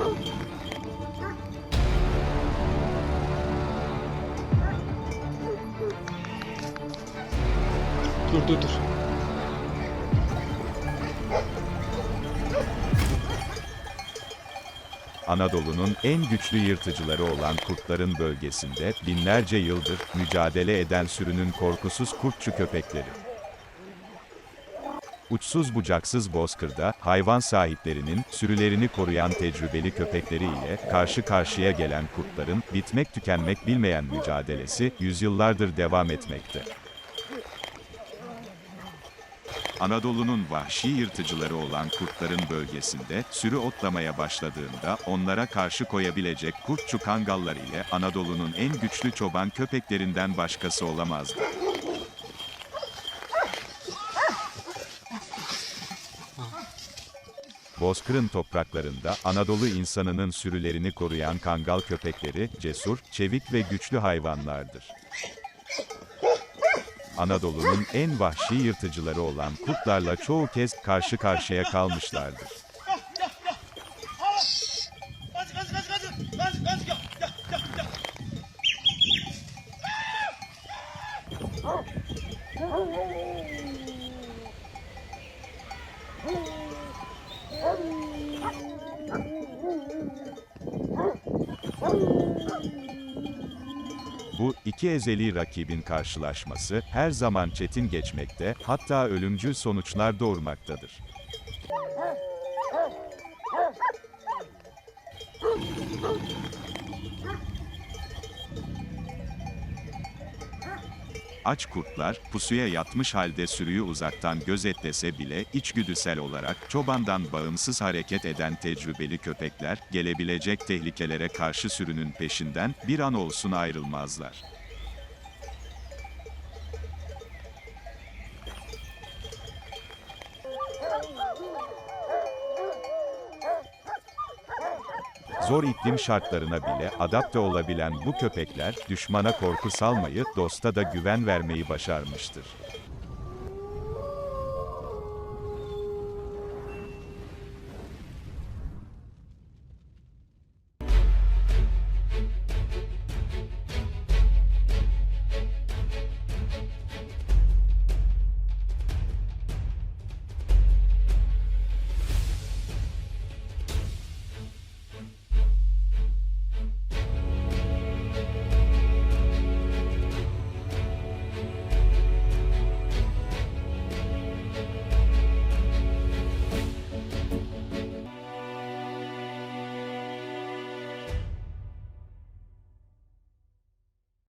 Dur dur dur. Anadolu'nun en güçlü yırtıcıları olan kurtların bölgesinde binlerce yıldır mücadele eden sürünün korkusuz kurtçu köpekleri. Uçsuz bucaksız bozkırda hayvan sahiplerinin sürülerini koruyan tecrübeli köpekleri ile karşı karşıya gelen kurtların bitmek tükenmek bilmeyen mücadelesi yüzyıllardır devam etmekte. Anadolu'nun vahşi yırtıcıları olan kurtların bölgesinde sürü otlamaya başladığında onlara karşı koyabilecek kurtçu kangallar ile Anadolu'nun en güçlü çoban köpeklerinden başkası olamazdı. Bozkır'ın topraklarında Anadolu insanının sürülerini koruyan kangal köpekleri cesur, çevik ve güçlü hayvanlardır. Anadolu'nun en vahşi yırtıcıları olan kurtlarla çoğu kez karşı karşıya kalmışlardır. Kaç Bu iki ezeli rakibin karşılaşması her zaman çetin geçmekte, hatta ölümcül sonuçlar doğurmaktadır. Aç kurtlar, pusuya yatmış halde sürüyü uzaktan gözetlese bile içgüdüsel olarak çobandan bağımsız hareket eden tecrübeli köpekler, gelebilecek tehlikelere karşı sürünün peşinden bir an olsun ayrılmazlar. Zor iklim şartlarına bile adapte olabilen bu köpekler, düşmana korku salmayı, dosta da güven vermeyi başarmıştır.